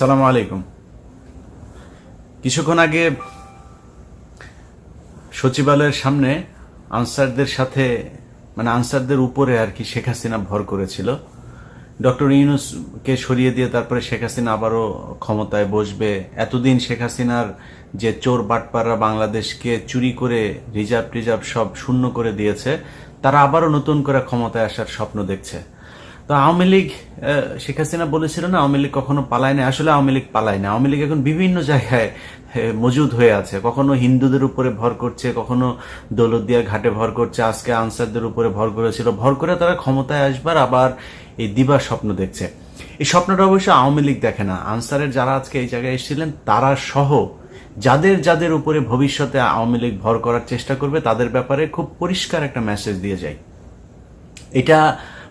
সালাম আলাইকুম। কিছুক্ষণ আগে সচিবালয়ের সামনে আনসারদের সাথে মানে আনসারদের উপরে আর কি শেখ হাসিনা ভর করেছিল। ডক্টর ইউনুসকে সরিয়ে দিয়ে তারপরে শেখ হাসিনা আবারও ক্ষমতায় বসবে। এতদিন শেখ হাসিনার যে চোর বাটপাররা বাংলাদেশকে চুরি করে রিজার্ভ টিজার্ভ সব শূন্য করে দিয়েছে, তারা আবারও নতুন করে ক্ষমতায় আসার স্বপ্ন দেখছে। তো আওয়ামী লীগ শেখ হাসিনা বলেছিল না, আওয়ামী লীগ কখনো পালায় না আসলে আওয়ামী লীগ পালায় না। আওয়ামী লীগ এখন বিভিন্ন জায়গায় মজুদ হয়ে আছে। কখনো হিন্দুদের উপরে ভর করছে, কখনো দৌলতদিয়া ঘাটে ভর করছে। আজকে আনসারদের উপরে ভর করেছিল। ভর করে তারা ক্ষমতায় আসবার আবার এই দিবার স্বপ্ন দেখছে। এই স্বপ্নটা অবশ্য আওয়ামী লীগ দেখে না। আনসারের যারা আজকে এই জায়গায় এসেছিলেন, তারা সহ যাদের যাদের উপরে ভবিষ্যতে আওয়ামী লীগ ভর করার চেষ্টা করবে, তাদের ব্যাপারে খুব পরিষ্কার একটা মেসেজ দিয়ে যায়। এটা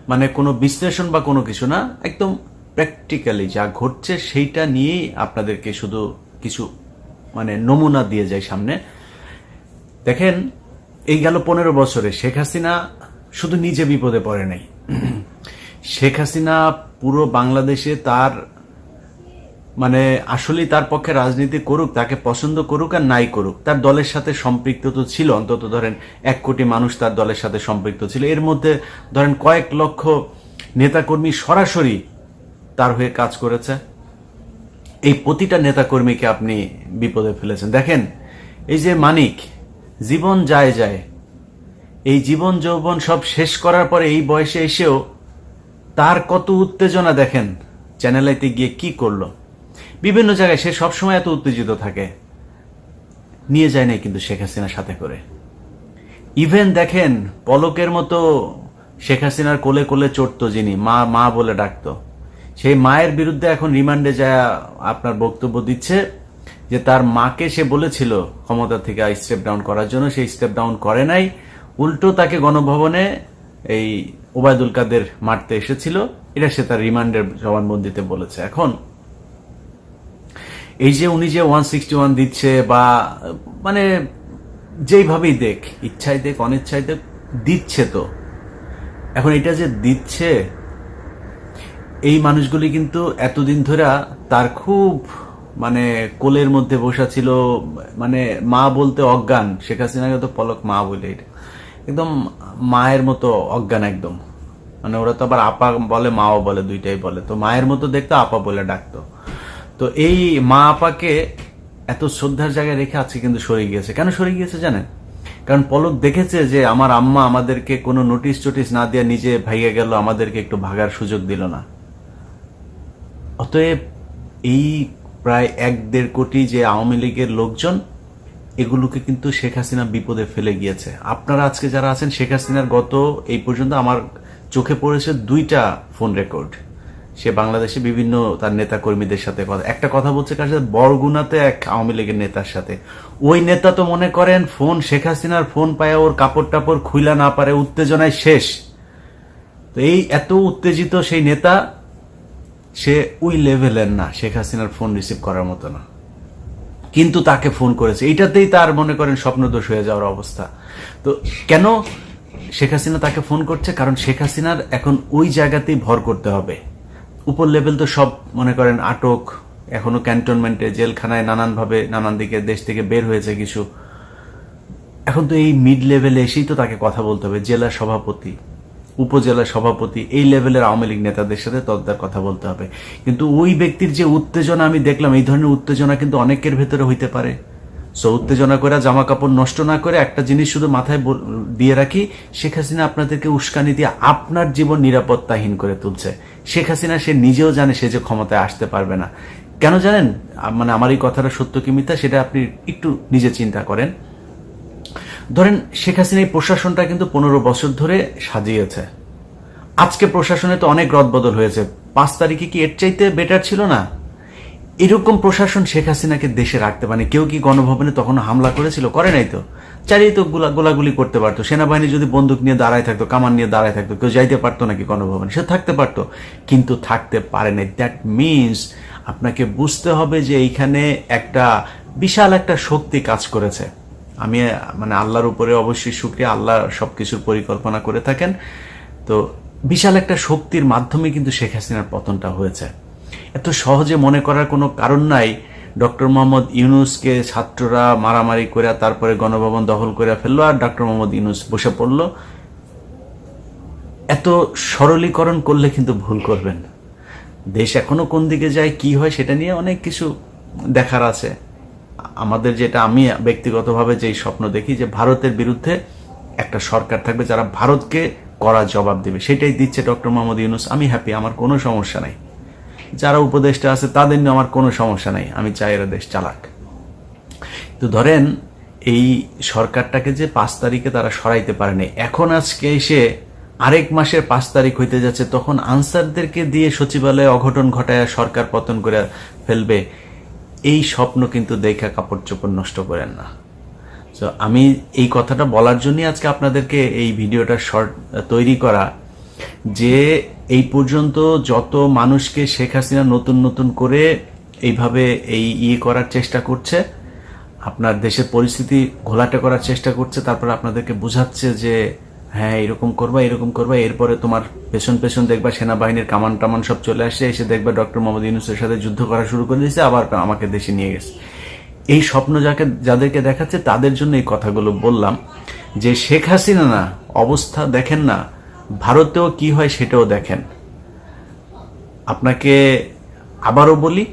মানে কোনো বিশ্লেষণ বা কোনো কিছু না, একদম প্র্যাকটিক্যালি যা ঘটছে সেইটা নিয়েই আপনাদেরকে শুধু কিছু মানে নমুনা দিয়ে যায় সামনে। দেখেন, এই গেল পনেরো বছরে শেখ হাসিনা শুধু নিজে বিপদে পড়ে নাই। শেখ হাসিনা পুরো বাংলাদেশে তার মানে আসলে তার পক্ষে রাজনীতি করুক, তাকে পছন্দ করুক আর নাই করুক। তার দলের সাথে সম্পৃক্ত তো ছিল, অন্তত ধরেন এক কোটি মানুষ তার দলের সাথে সম্পৃক্ত ছিল। এর মধ্যে ধরেন কয়েক লক্ষ নেতাকর্মী সরাসরি তার হয়ে কাজ করেছে। এই প্রতিটা নেতাকর্মীকে আপনি বিপদে ফেলেছেন। দেখেন, এই যে মানিক, জীবন যায় যায়। এই জীবন যৌবন সব শেষ করার পরে এই বয়সে এসেও তার কত উত্তেজনা দেখেন চ্যানেলাইতে গিয়ে কি করল। বিভিন্ন জায়গায় সে সবসময় এত উত্তেজিত থাকে। নিয়ে যায় নাই কিন্তু শেখ হাসিনার সাথে করে। ইভেন দেখেন, পলকের মতো শেখ হাসিনার কোলে কোলে চড়তো যিনি, মা মা বলে ডাকতো। সেই মায়ের বিরুদ্ধে এখন রিমান্ডে যা আপনার বক্তব্য দিচ্ছে যে তার মাকে সে বলেছিল ক্ষমতা থেকে স্টেপ ডাউন করার জন্য সেই স্টেপ ডাউন করে নাই। উল্টো তাকে গণভবনে এই ওবায়দুল কাদের মারতে এসেছিল। এটা সে তার রিমান্ডের জবানবন্দিতে বলেছে। এখন এই যে উনি যে ওয়ান সিক্সটি ওয়ান দিচ্ছে বা মানে যেইভাবেই দেখ ইচ্ছাই দেখ অনিচ্ছাই দেখ, দিচ্ছে তো। এখন এটা যে দিচ্ছে, এই মানুষগুলি কিন্তু এতদিন ধরে তার খুব মানে কোলের মধ্যে বসা ছিল মানে মা বলতে অজ্ঞান, শেখ হাসিনাকে তো পলক মা বলে এটা। একদম মায়ের মতো অজ্ঞান একদম। মানে ওরা তো আবার আপা বলে, মাও বলে, দুইটাই বলে। তো মায়ের মতো দেখতো আপা বলে ডাকতো। তো এই মা আপাকে এত শ্রদ্ধার জায়গায় রেখে আছে কিন্তু সরে গিয়েছে। কেন সরে গিয়েছে জানেন? কারণ পলক দেখেছে যে আমার আম্মা আমাদেরকে কোনো নোটিশ টোটিস না দিয়ে নিজে ভাইয়া গেল, আমাদেরকে একটু ভাগার সুযোগ দিল না। অতএব এই প্রায় এক দেড় কোটি যে আওয়ামী লীগের লোকজন, এগুলোকে কিন্তু শেখ হাসিনা বিপদে ফেলে গিয়েছে। আপনারা আজকে যারা আছেন, শেখ হাসিনার গত এই পর্যন্ত আমার চোখে পড়েছে দুইটা ফোন রেকর্ড সে বাংলাদেশে বিভিন্ন তার নেতা কর্মীদের সাথে কথা একটা কথা বলছে কার সাথে? বরগুনাতে এক আওয়ামী লীগের নেতার সাথে। ওই নেতা তো মনে করেন ফোন শেখ হাসিনার ফোন পায় ওর কাপড় টাপড় খুইলা না পারে, উত্তেজনায় শেষ। তো এই এত উত্তেজিত সেই নেতা, সে ওই লেভেলের না, শেখ হাসিনার ফোন রিসিভ করার মতো না। কিন্তু তাকে ফোন করেছে। এইটাতেই তার মনে করেন স্বপ্নদোষ হয়ে যাওয়ার অবস্থা। তো কেন শেখ হাসিনা তাকে ফোন করছে? কারণ শেখ হাসিনার এখন ওই জায়গাতেই ভর করতে হবে। উপর লেভেল তো সব মনে করেন আটক, এখনও ক্যান্টনমেন্টে, জেলখানায় নানানভাবে, নানান দিকে দেশ থেকে বের হয়েছে কিছু। এখন তো এই মিড লেভেলে এসেই তো তাকে কথা বলতে হবে, জেলা সভাপতি, উপজেলা সভাপতি, এই লেভেলের আওয়ামী লীগ নেতাদের সাথে তদ্দার কথা বলতে হবে। কিন্তু ওই ব্যক্তির যে উত্তেজনা আমি দেখলাম, এই ধরনের উত্তেজনা কিন্তু অনেকের ভেতরে হইতে পারে। সো উত্তেজনা করে জামা কাপড় নষ্ট না করে একটা জিনিস শুধু মাথায় দিয়ে রাখি, শেখ হাসিনা আপনাদেরকে উস্কানি দিয়ে আপনার জীবন নিরাপত্তাহীন করে তুলছে। শেখ হাসিনা, সে নিজেও জানে সে যে ক্ষমতায় আসতে পারবে না। কেন জানেন? মানে আমার এই কথাটা সত্য কি মিথ্যা সেটা আপনি একটু নিজে চিন্তা করেন। ধরেন শেখ হাসিনা এই প্রশাসনটা কিন্তু পনেরো বছর ধরে সাজিয়েছে। আজকে প্রশাসনে তো অনেক রদবদল হয়েছে। পাঁচ তারিখে কি এর চাইতে বেটার ছিল না? এরকম প্রশাসন শেখ হাসিনাকে দেশে রাখতে পারে কেউ কি গণভবনে তখন হামলা করেছিল? করে নাই তো। চারিয়ে তো গোলা গোলাগুলি করতে পারতো। সেনাবাহিনী যদি বন্দুক নিয়ে দাঁড়ায় থাকতো, কামান নিয়ে দাঁড়ায় থাকতো, কেউ যাইতে পারতো নাকি গণভবনে? সে থাকতে পারতো, কিন্তু থাকতে পারে নাই। দ্যাট মিনস আপনাকে বুঝতে হবে যে এইখানে একটা বিশাল একটা শক্তি কাজ করেছে। আমি মানে আল্লাহর উপরে অবশ্যই শুক্রিয়া, আল্লাহ সবকিছুর পরিকল্পনা করে থাকেন। তো বিশাল একটা শক্তির মাধ্যমে কিন্তু শেখ হাসিনার পতনটা হয়েছে। এত সহজে মনে করার কোনো কারণ নাই ডক্টর মোহাম্মদ ইউনুসকে ছাত্ররা মারামারি করে তারপরে গণভবন দখল করে ফেলল আর ডক্টর মোহাম্মদ ইউনুস বসে পড়ল। এত সরলীকরণ করলে কিন্তু ভুল করবেন। দেশ এখনও কোন দিকে যায়, কি হয় সেটা নিয়ে অনেক কিছু দেখার আছে। আমাদের যেটা আমি ব্যক্তিগতভাবে যেই স্বপ্ন দেখি যে ভারতের বিরুদ্ধে একটা সরকার থাকবে যারা ভারতকে করা জবাব দেবে। সেটাই দিচ্ছে ডক্টর মোহাম্মদ ইউনুস। আমি হ্যাপি আমার কোনো সমস্যা নাই। যারা উপদেষ্টা আছে, তাদের নিয়ে আমার কোনো সমস্যা নাই। আমি চাই এরা দেশ চালাক। তো ধরেন, এই সরকারটাকে যে পাঁচ তারিখে তারা সরাইতে পারেনি এখন আজকে এসে আরেক মাসের পাঁচ তারিখ হইতে যাচ্ছে, তখন আনসারদেরকে দিয়ে সচিবালয়ে অঘটন ঘটায়, সরকার পতন করে ফেলবে, এই স্বপ্ন কিন্তু দেখা কাপড় চোপড় নষ্ট করেন না। তো আমি এই কথাটা বলার জন্যই আজকে আপনাদেরকে এই ভিডিওটা শর্ট তৈরি করা যে এই পর্যন্ত যত মানুষকে শেখ হাসিনা নতুন নতুন করে এইভাবে এই ইয়ে করার চেষ্টা করছে, আপনার দেশের পরিস্থিতি ঘোলাটে করার চেষ্টা করছে, তারপর আপনাদেরকে বোঝাচ্ছে যে হ্যাঁ এরকম করবা এরকম করবা, এরপরে তোমার পেছন পেছন দেখবা সেনাবাহিনীর কামান টামান সব চলে আসছে, এসে দেখবা ডক্টর মোহাম্মদ ইউনুসের সাথে যুদ্ধ করা শুরু করে দিয়েছে, আবার আমাকে দেশে নিয়ে গেছে। এই স্বপ্ন যাকে, যাদেরকে দেখাচ্ছে, তাদের জন্য এই কথাগুলো বললাম যে শেখ হাসিনা না, অবস্থা দেখেন না ভারতেও কি হয় সেটাও দেখেন। আপনাকে আবারও বলি,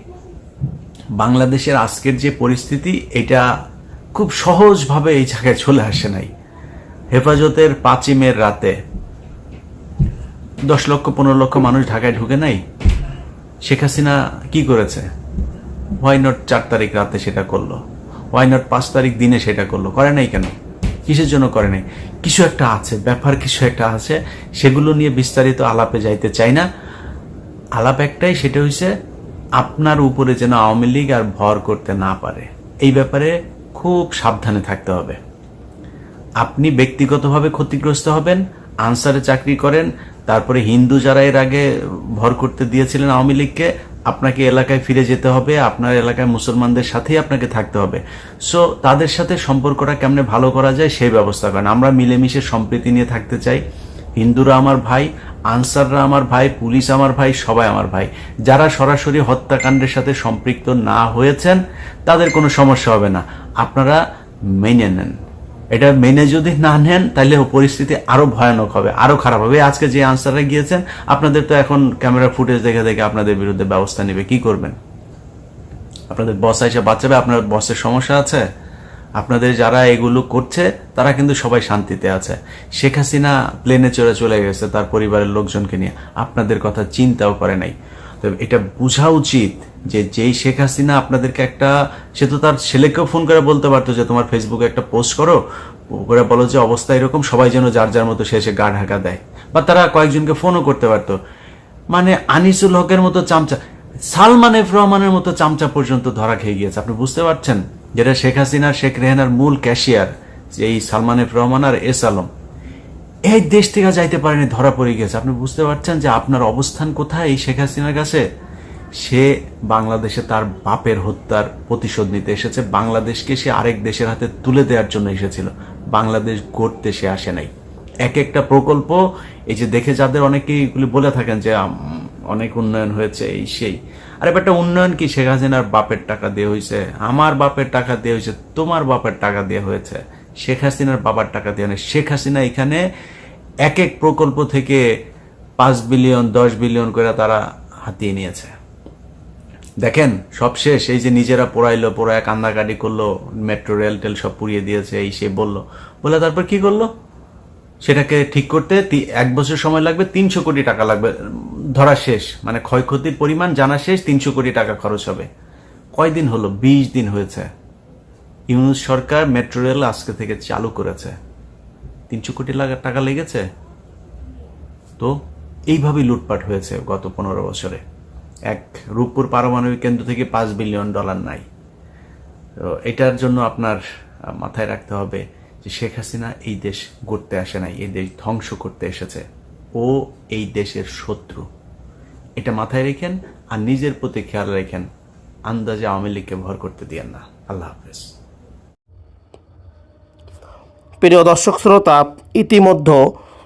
বাংলাদেশের আজকের যে পরিস্থিতি, এটা খুব সহজভাবে এই জায়গায় চলে আসে নাই। হেফাজতের পাঁচিমের রাতে দশ লক্ষ, পনেরো লক্ষ মানুষ ঢাকায় ঢুকে নাই। শেখ হাসিনা কি করেছে? হোয়াই নট চার তারিখ রাতে সেটা করল। হোয়াই নট পাঁচ তারিখ দিনে সেটা করল। করে নাই কেন? কিসের জন্য করে নাই? কিছু একটা আছে, ব্যাপার কিছু একটা আছে, সেগুলো নিয়ে বিস্তারিত আলাপে যাইতে চাই না। আলাপ একটাই, সেটা হচ্ছে আপনার উপরে যেন আওয়ামী লীগ আর ভর করতে না পারে। এই ব্যাপারে খুব সাবধানে থাকতে হবে। আপনি ব্যক্তিগতভাবে ক্ষতিগ্রস্ত হবেন, আনসারে চাকরি করেন, তারপরে হিন্দু যারা এর আগে ভর করতে দিয়েছিলেন আওয়ামী লীগকে আপনাকে এলাকায় ফিরে যেতে হবে, আপনার এলাকায় মুসলমানদের সাথেই আপনাকে থাকতে হবে। সো তাদের সাথে সম্পর্কটা কেমনে ভালো করা যায় সেই ব্যবস্থা করেন। আমরা মিলেমিশে সম্প্রীতি নিয়ে থাকতে চাই। হিন্দুরা আমার ভাই, আনসাররা আমার ভাই, পুলিশ আমার ভাই, সবাই আমার ভাই। যারা সরাসরি হত্যাকাণ্ডের সাথে সম্পৃক্ত না হয়েছেন, তাদের কোনো সমস্যা হবে না। আপনারা মেনে নেন। এটা মেনে যদি না নেন, তাহলে পরিস্থিতি আরও ভয়ানক হবে, আরও খারাপ হবে। আজকে যে আনসাররা গিয়েছেন, আপনাদের তো এখন ক্যামেরা ফুটেজ দেখে দেখে আপনাদের বিরুদ্ধে ব্যবস্থা নেবে, কি করবেন? আপনাদের বস এসে বাঁচাবে, আপনার বসের সমস্যা আছে। আপনাদের যারা এগুলো করছে, তারা কিন্তু সবাই শান্তিতে আছে। শেখ হাসিনা প্লেনে চড়ে চলে গেছে তার পরিবারের লোকজনকে নিয়ে। আপনাদের কথা চিন্তাও করে নাই। তো এটা বোঝা উচিত যে যেই শেখ হাসিনা আপনাদেরকে একটা, সে তো তার ছেলেকেও ফোন করে বলতে পারতো যে তোমার ফেসবুকে একটা পোস্ট করো, করে বলো যে অবস্থা এরকম, সবাই যেন যার যার মতো এসে গা ঢাকা দেয়। বা তারা কয়েকজনকে ফোনও করতে পারতো। মানে আনিসুল হকের মতো চামচা, সালমান এফ রহমানের মতো চামচা পর্যন্ত ধরা খেয়ে গিয়েছে। আপনি বুঝতে পারছেন? যেটা শেখ হাসিনা, শেখ রেহানার মূল ক্যাশিয়ার যে এই সালমান এফ রহমান আর এস আলম। এই দেশ থেকে যাইতে পারেনি, ধরা পড়ে গেছে আপনি বুঝতে পারছেন যে আপনার অবস্থান কোথায় এই শেখ হাসিনার কাছে? সে বাংলাদেশে তার বাপের হত্যার প্রতিশোধ নিতে এসেছে। বাংলাদেশকে সে আরেক দেশের হাতে তুলে দেওয়ার জন্য এসেছিল। বাংলাদেশ গড়তে সে আসে নাই। এক একটা প্রকল্প, এই যে দেখে যাদের অনেকেই এগুলি বলে থাকেন যে অনেক উন্নয়ন হয়েছে, এই সেই। আর একটা উন্নয়ন কি? শেখ হাসিনার বাপের টাকা দিয়ে হয়েছে আমার বাপের টাকা দিয়ে হয়েছে তোমার বাপের টাকা দিয়ে হয়েছে, শেখ হাসিনার বাবার টাকা দিয়ে শেখ হাসিনা এখানে এক এক প্রকল্প থেকে পাঁচ বিলিয়ন, দশ বিলিয়ন করে তারা হাতিয়ে নিয়েছে। দেখেন, সব শেষ। এই যে নিজেরা পোড়াইলো পোড়ায় কান্দাকাটি করল, মেট্রো, রেল টেল সব পুড়িয়ে দিয়েছে, এই সে বলল। বলে তারপর কি করল? সেটাকে ঠিক করতে এক বছর সময় লাগবে, তিনশো কোটি টাকা লাগবে। ধরা শেষ। মানে ক্ষয়ক্ষতির পরিমাণ জানা শেষ, তিনশো কোটি টাকা খরচ হবে। কয়দিন হলো? বিশ দিন হয়েছে। ইউনুস সরকার মেট্রো রেল আজকে থেকে চালু করেছে। তিনশো কোটি টাকা লেগেছে। তো এইভাবেই লুটপাট হয়েছে গত পনেরো বছরে। এক রূপপুর পারমাণবিক কেন্দ্র থেকে পাঁচ বিলিয়ন ডলার নাই। তো এটার জন্য আপনার মাথায় রাখতে হবে যে শেখ হাসিনা এই দেশ গড়তে আসে নাই, এই দেশ ধ্বংস করতে এসেছে। ও এই দেশের শত্রু। এটা মাথায় রেখেন আর নিজের প্রতি খেয়াল রেখেন। আন্দাজে আওয়ামী লীগকে ভর করতে দিয়েন না। আল্লাহ হাফেজ। প্রিয় দর্শক, শ্রোতা, ইতিমধ্যে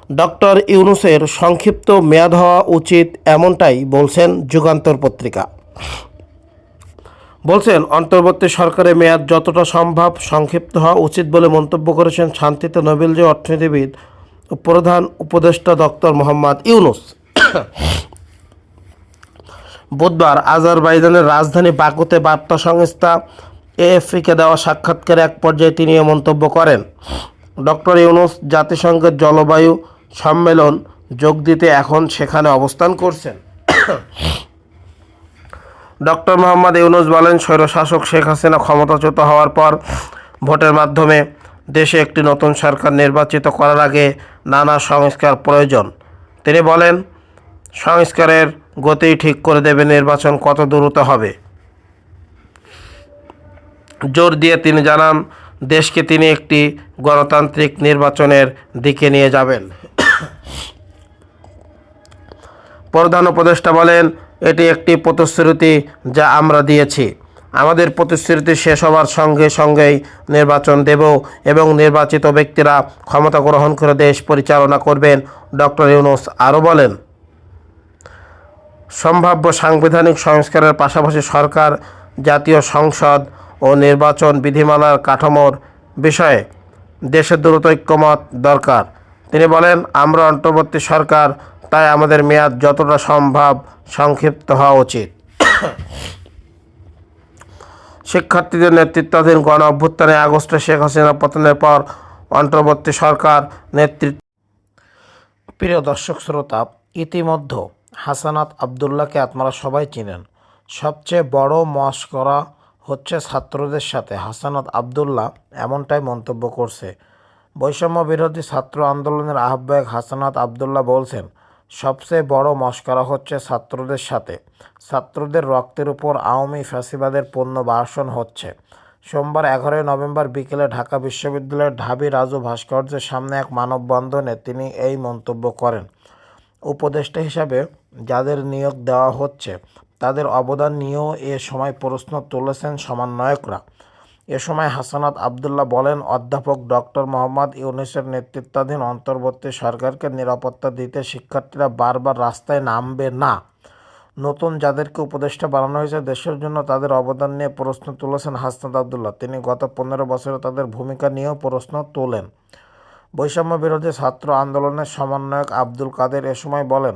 ডক্টর ইউনুসের সংক্ষিপ্ত মেয়াদ হওয়া উচিত এমনটাই বলছেন যুগান্তর পত্রিকা। বলছেন, অন্তর্বর্তী সরকারের মেয়াদ যতটা সম্ভব সংক্ষিপ্ত হওয়া উচিত বলে মন্তব্য করেছেন শান্তিতে নোবেলজি অর্থনীতিবিদ প্রধান উপদেষ্টা ডক্টর মোহাম্মদ ইউনুস। বুধবার আজারবাইজানের রাজধানী বাকুতে বার্তা সংস্থা এএফপিকে দেওয়া সাক্ষাৎকারে এক পর্যায়ে তিনি এ মন্তব্য করেন। ডক্টর ইউনুস জাতিসংঘের জলবায়ু সম্মেলন যোগ দিতে এখন সেখানে অবস্থান করছেন। ডক্টর মোহাম্মদ ইউনুস বলেন, স্বৈরশাসক শেখ হাসিনা ক্ষমতাচ্যুত হওয়ার পর ভোটের মাধ্যমে দেশে একটি নতুন সরকার নির্বাচিত করার আগে নানা সংস্কার প্রয়োজন। তিনি বলেন, সংস্কারের গতি ঠিক করে দেবে নির্বাচন কত দ্রুত হবে। জোর দিয়ে তিনি জানান দেশকে তিনি একটি গণতান্ত্রিক নির্বাচনের দিকে নিয়ে যাবেন। প্রধান উপদেষ্টা বলেন, এটি একটি প্রতিশ্রুতি যা আমরা দিয়েছি। আমাদের প্রতিশ্রুতি শেষ হওয়ার সঙ্গে সঙ্গেই নির্বাচন দেব এবং নির্বাচিত ব্যক্তিরা ক্ষমতা গ্রহণ করে দেশ পরিচালনা করবেন। ডক্টর ইউনুস আরও বলেন, সম্ভাব্য সাংবিধানিক সংস্কারের পাশাপাশি সরকার, জাতীয় সংসদ ও নির্বাচন বিধিমালার কাঠামোর বিষয়ে দেশের দ্রুত ঐক্যমত দরকার। তিনি বলেন, আমরা অন্তর্বর্তী সরকার, তাই আমাদের মেয়াদ যতটা সম্ভব সংক্ষিপ্ত হওয়া উচিত। শিক্ষার্থীদের নেতৃত্বাধীন গণ অভ্যুত্থানে আগস্টে শেখ হাসিনা পতনের পর অন্তর্বর্তী সরকার নেতৃত্ব প্রিয় দর্শক শ্রোতা, ইতিমধ্যে হাসানাত আবদুল্লাহকে আপনারা সবাই চিনেন। সবচেয়ে বড় মস্করা হচ্ছে ছাত্রদের সাথে হাসানাত আবদুল্লাহ এমনটাই মন্তব্য করছে। বৈষম্য বিরোধী ছাত্র আন্দোলনের আহ্বায়ক হাসানাত আবদুল্লাহ বলছেন, সবচেয়ে বড় মস্করা হচ্ছে ছাত্রদের সাথে। ছাত্রদের রক্তের উপর আওয়ামী ফ্যাসিবাদের পণ্য বাসন হচ্ছে। সোমবার এগারোই নভেম্বর বিকেলে ঢাকা বিশ্ববিদ্যালয়ের ঢাবি রাজু ভাস্কর্যের সামনে এক মানববন্ধনে তিনি এই মন্তব্য করেন। উপদেষ্টা হিসাবে যাদের নিয়োগ দেওয়া হচ্ছে তাদের অবদান নিয়েও এ সময় প্রশ্ন তুলেছেন সমন্বয়করা। এ সময় হাসানাত আবদুল্লাহ বলেন, অধ্যাপক ডক্টর মোহাম্মদ ইউনুসের নেতৃত্বাধীন অন্তর্বর্তী সরকারকে নিরাপত্তা দিতে শিক্ষার্থীরা বারবার রাস্তায় নামবে না। নতুন যাদেরকে উপদেষ্টা বানানো হয়েছে দেশের জন্য তাদের অবদান নিয়ে প্রশ্ন তুলেছেন হাসনাত আবদুল্লাহ। তিনি গত পনেরো বছরে তাদের ভূমিকা নিয়েও প্রশ্ন তোলেন। বৈষম্য বিরোধী ছাত্র আন্দোলনের সমন্বয়ক আব্দুল কাদের এ সময় বলেন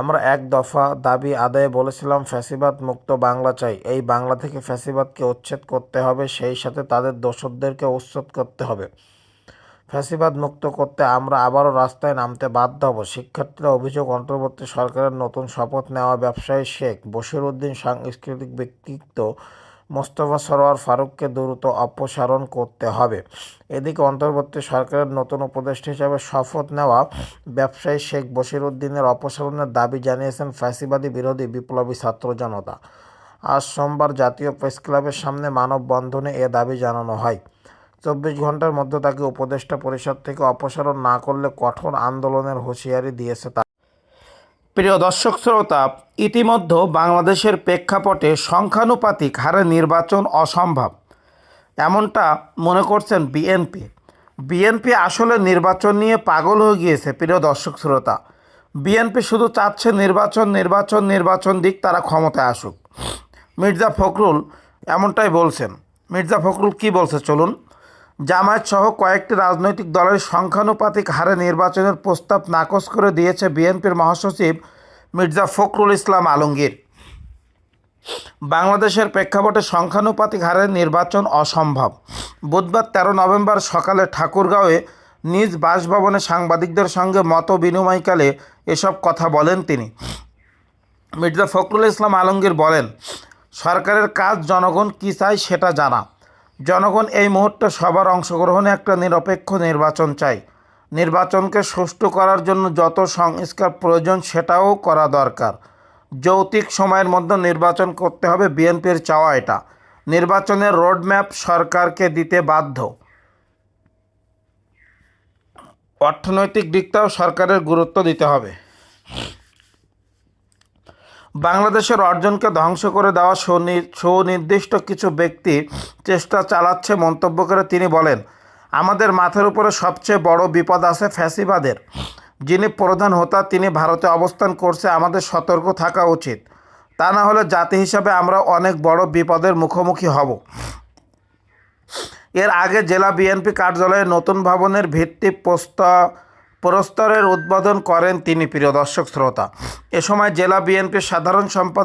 আমরা এক দফা দাবি আদায়ে বলেছিলাম, ফ্যাসিবাদ মুক্ত বাংলা চাই। এই বাংলা থেকে ফ্যাসিবাদকে উচ্ছেদ করতে হবে, সেই সাথে তাদের দোষরদেরকে উচ্ছেদ করতে হবে। ফ্যাসিবাদ মুক্ত করতে আমরা আবারও রাস্তায় নামতে বাধ্য হব। শিক্ষার্থীরা অভিযোগ, অন্তর্বর্তী সরকারের নতুন শপথ নেওয়া ব্যবসায়ী শেখ বশিরউদ্দিন সাংস্কৃতিক ব্যক্তিত্ব মোস্তফা সরোয়ার ফারুককে দ্রুত অপসারণ করতে হবে। এদিকে অন্তর্বর্তী সরকারের নতুন উপদেষ্টা হিসাবে শপথ নেওয়া ব্যবসায়ী শেখ বশিরউদ্দিনের অপসারণের দাবি জানিয়েছেন ফ্যাসিবাদী বিরোধী বিপ্লবী ছাত্র জনতা। আজ সোমবার জাতীয় প্রেস ক্লাবের সামনে মানববন্ধনে এ দাবি জানানো হয়। চব্বিশ ঘণ্টার মধ্যে তাকে উপদেষ্টা পরিষদ থেকে অপসারণ না করলে কঠোর আন্দোলনের হুঁশিয়ারি দিয়েছে তা প্রিয় দর্শক শ্রোতা, ইতিমধ্যে বাংলাদেশের প্রেক্ষাপটে সংখ্যানুপাতিক হারে নির্বাচন অসম্ভব। এমনটা মনে করছেন বিএনপি। বিএনপি আসলে নির্বাচন নিয়ে পাগল হয়ে গিয়েছে, প্রিয় দর্শক শ্রোতা। বিএনপি শুধু চাচ্ছে নির্বাচন নির্বাচন নির্বাচন দিক তারা ক্ষমতায় আসুক। মির্জা ফখরুল এমনটাই বলছেন। মির্জা ফখরুল কি বলছে, চলুন। জামায়াত সহ কয়েকটি রাজনৈতিক দলের সংখ্যানুপাতিক হারে নির্বাচনের প্রস্তাব নাকচ করে দিয়েছে বিএনপির মহাসচিব মির্জা ফখরুল ইসলাম আলমগীর। বাংলাদেশের প্রেক্ষাপটে সংখ্যানুপাতিক হারে নির্বাচন অসম্ভব। বুধবার তেরো নভেম্বর সকালে ঠাকুরগাঁওয়ে নিজ বাসভবনে সাংবাদিকদের সঙ্গে মত বিনিময়কালে এসব কথা বলেন তিনি। মির্জা ফখরুল ইসলাম আলমগীর বলেন, সরকারের কাজ জনগণ কী চায় সেটা জানা। জনগণ এই মুহূর্তে সবার অংশগ্রহণে একটা নিরপেক্ষ নির্বাচন চাই নির্বাচনকে সুষ্ঠু করার জন্য যত সংস্কার প্রয়োজন সেটাও করা দরকার। যৌতিক সময়ের মধ্যে নির্বাচন করতে হবে বিএনপির চাওয়া এটা। নির্বাচনের রোডম্যাপ সরকারকে দিতে বাধ্য। অর্থনৈতিক দিকটাও সরকারের গুরুত্ব দিতে হবে। বাংলাদেশের অর্জনকে ধ্বংস করে দেওয়া সুনি- সুনির্দিষ্ট কিছু ব্যক্তি চেষ্টা চালাচ্ছে মন্তব্য করে তিনি বলেন, আমাদের মাথার উপরে সবচেয়ে বড় বিপদ আছে ফ্যাসিবাদের। যিনি প্রধান হোতা, তিনি ভারতে অবস্থান করছে, আমাদের সতর্ক থাকা উচিত। তা না হলে জাতি হিসাবে আমরা অনেক বড় বিপদের মুখোমুখি হব। এর আগে জেলা বিএনপি কার্যালয়ে নতুন ভবনের ভিত্তি প্রস্তাব প্রস্তরের উদ্বোধন করেন তিনি প্রিয় দর্শক শ্রোতা। এ সময় জেলা বিএনপির সাধারণ সম্পাদক